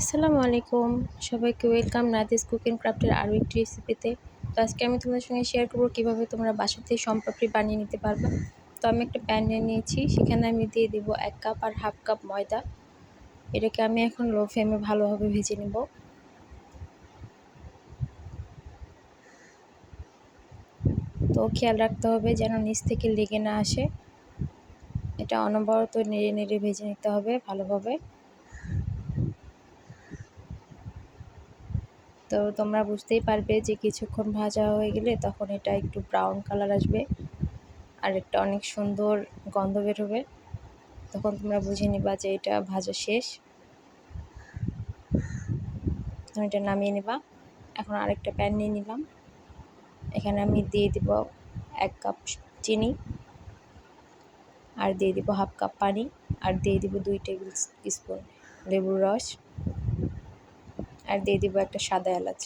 আসসালামু আলাইকুম। সবাইকে ওয়েলকাম নাদিস কুকিং ক্রাফটের আরও একটি রেসিপিতে। তো আজকে আমি তোমাদের সঙ্গে শেয়ার করব কীভাবে তোমরা বাসাতে সম্পাপড়ি বানিয়ে নিতে পারবে। তো আমি একটা প্যান নিয়ে নিয়েছি, সেখানে আমি দিয়ে দিব এক কাপ আর হাফ কাপ ময়দা। এটাকে আমি এখন লো ফ্লেমে ভালোভাবে ভেজে নেব। তো খেয়াল রাখতে হবে যেন নিচ থেকে লেগে না আসে। এটা অনবরত নেড়ে নেড়ে ভেজে নিতে হবে ভালোভাবে। তো তোমরা বুঝতেই পারবে যে কিছুক্ষণ ভাজা হয়ে গেলে তখন এটা একটু ব্রাউন কালার আসবে আর একটা অনেক সুন্দর গন্ধ বের হবে তখন তোমরা বুঝে নিবা যে এটা ভাজা শেষ। তখন এটা নামিয়ে নেবা। এখন আরেকটা প্যান নিয়ে নিলাম। এখানে আমি দিয়ে দিব এক কাপ চিনি আর দিয়ে দিব হাফ কাপ পানি আর দিয়ে দিব দুই টেবিল স্পুন লেবুর রস। আর দিয়ে দিব একটা সাদা এলাচ।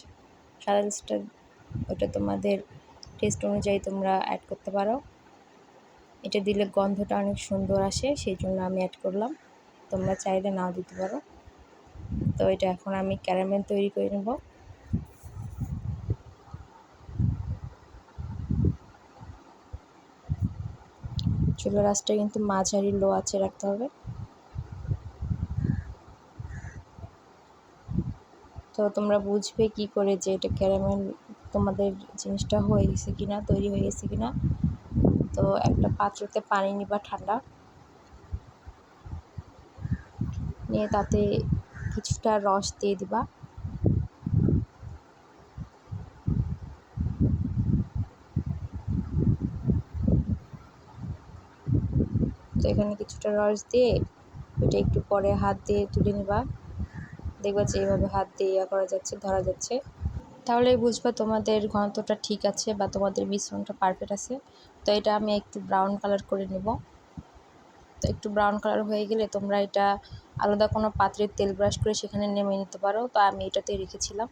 সাদা এলাচটা, ওটা তোমাদের টেস্ট অনুযায়ী তোমরা অ্যাড করতে পারো। এটা দিলে গন্ধটা অনেক সুন্দর আসে সেই জন্য আমি অ্যাড করলাম। তোমরা চাইলে নাও দিতে পারো। তো এটা এখন আমি ক্যারামেল তৈরি করে নেব। চুলার আঁচটা কিন্তু মাঝারি লো আছে রাখতে হবে। তো তোমরা বুঝবে কি করে যে এটা ক্যারামেল তোমাদের জিনিসটা হয়ে গেছে কি না তৈরি হয়ে গেছে কি না তো একটা পাত্রতে পানি নিবা ঠান্ডা। নিয়ে তাতে কিছুটা রস দিয়ে দিবা। তো এখানে কিছুটা রস দিয়ে ওইটা একটু পরে হাত দিয়ে তুলে নিবা। দেখবা যে এইভাবে হাত দিয়ে ইয়া করা যাচ্ছে, ধরা যাচ্ছে। তাহলেই বুঝবা তোমাদের ঘনত্বটা ঠিক আছে বা তোমাদের মিশ্রণটা পারফেক্ট আছে। তো এটা আমি একটু ব্রাউন কালার করে নেব। তো একটু ব্রাউন কালার হয়ে গেলে তোমরা এটা আলাদা কোনো পাত্রে তেল ব্রাশ করে সেখানে নেমে নিতে পারো। তো আমি এটাতে রেখেছিলাম।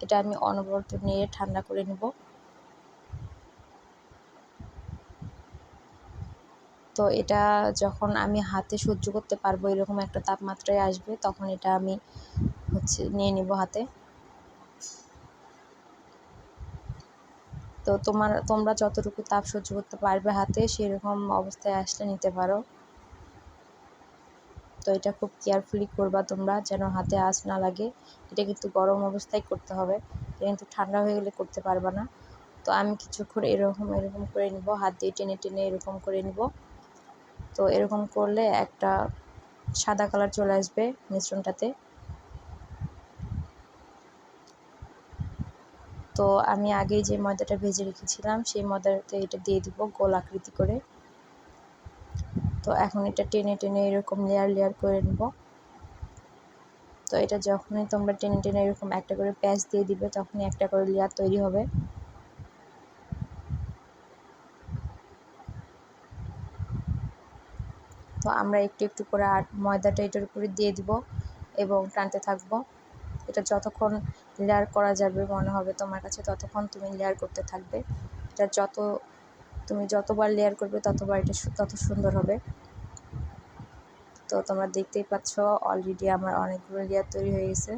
এটা আমি অনবরত নিয়ে ঠান্ডা করে নেব। তো এটা যখন আমি হাতে সহ্য করতে পারব এরকম একটা তাপমাত্রায় আসবে, তখন এটা আমি হচ্ছে নিয়ে নিব হাতে। তো তোমার, তোমরা যতটুকু তাপ সহ্য করতে পারবে হাতে, সেরকম অবস্থায় আসলে নিতে পারো। তো এটা খুব কেয়ারফুলি করবা তোমরা, যেন হাতে আঁচ না লাগে। এটা কিন্তু গরম অবস্থায় করতে হবে, এটা কিন্তু ঠান্ডা হয়ে গেলে করতে পারবা না। তো আমি কিছুক্ষণ এরকম এরকম করে নিব, হাত দিয়ে টেনে টেনে এরকম করে নিব। তো এরকম করলে একটা সাদা কালার চলে আসবে মিশ্রণটাতে। তো আমি আগে যে ময়দাটা ভেজে রেখেছিলাম, সেই ময়দাতে এটা দিয়ে দিব গোল আকৃতি করে। তো এখন এটা টেনে টেনে এরকম লেয়ার লেয়ার করে নেব। তো এটা যখনই তোমরা টেনে টেনে এরকম একটা করে প্যাচ দিয়ে দিবে, তখনই একটা করে লেয়ার তৈরি হবে। তো আমরা একটু একটু করে আর ময়দাটা এটার উপরে দিয়ে দিব এবং টানতে থাকব। এটা যতক্ষণ লেয়ার করা যাবে মনে হবে তোমার কাছে, ততক্ষণ তুমি লেয়ার করতে থাকবে। এটা যত, তুমি যতবার লেয়ার করবে ততবার এটা তত সুন্দর হবে। তো তোমরা দেখতেই পাচ্ছ অলরেডি আমার অনেকগুলো লেয়ার তৈরি হয়ে গেছে।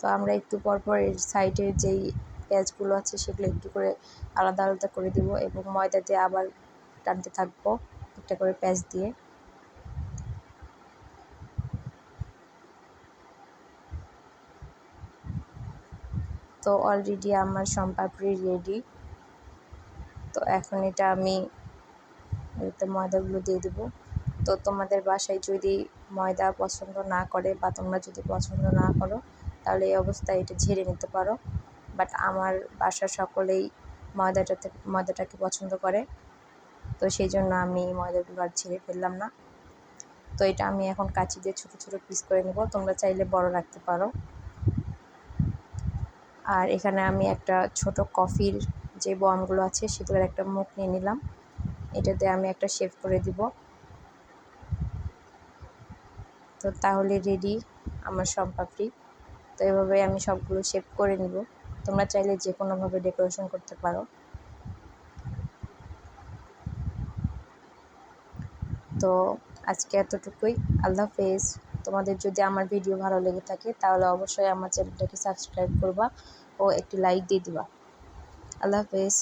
তো আমরা একটু পর পর এর সাইডের যেই পেঁয়াজগুলো আছে সেগুলো একটু করে আলাদা আলাদা করে দিব এবং ময়দা দিয়ে আবার টানতে থাকব একটা করে পেঁয়াজ দিয়ে। তো অলরেডি আমার সম্পাপড়ি রেডি তো এখন এটা আমি এতে ময়দাগুলো দিয়ে দেবো। তো তোমাদের বাসায় যদি ময়দা পছন্দ না করে বা তোমরা যদি পছন্দ না করো, তাহলে এই অবস্থায় এটা ঝেড়ে নিতে পারো। বাট আমার বাসার সকলেই ময়দাটাতে, ময়দাটাকে পছন্দ করে। তো সেই জন্য আমি ময়দাগুলো আর ঝেড়ে ফেললাম না। তো এটা আমি এখন কাঁচি দিয়ে ছোটো ছোটো পিস করে নেব। তোমরা চাইলে বড় রাখতে পারো। আর এখানে আমি একটা ছোট কফির যে বমগুলো আছে, সেগুলোর একটা মুখ নিয়ে নিলাম। এটাতে আমি একটা শেভ করে দিব। তো তাহলে রেডি আমার সম্পাপড়ি তো এভাবে আমি সবগুলো শেভ করে নিব। তোমরা চাইলে যে কোনোভাবে ডেকোরেশন করতে পারো। তো আজকে এতটুকুই। আল্লাহ হাফেজ। তোমাদের যদি আমার ভিডিও ভালো লেগে থাকে, তাহলে অবশ্যই আমার চ্যানেলটাকে সাবস্ক্রাইব করবা ও একটি লাইক দিয়ে দিবা। আল্লাহ হাফেজ।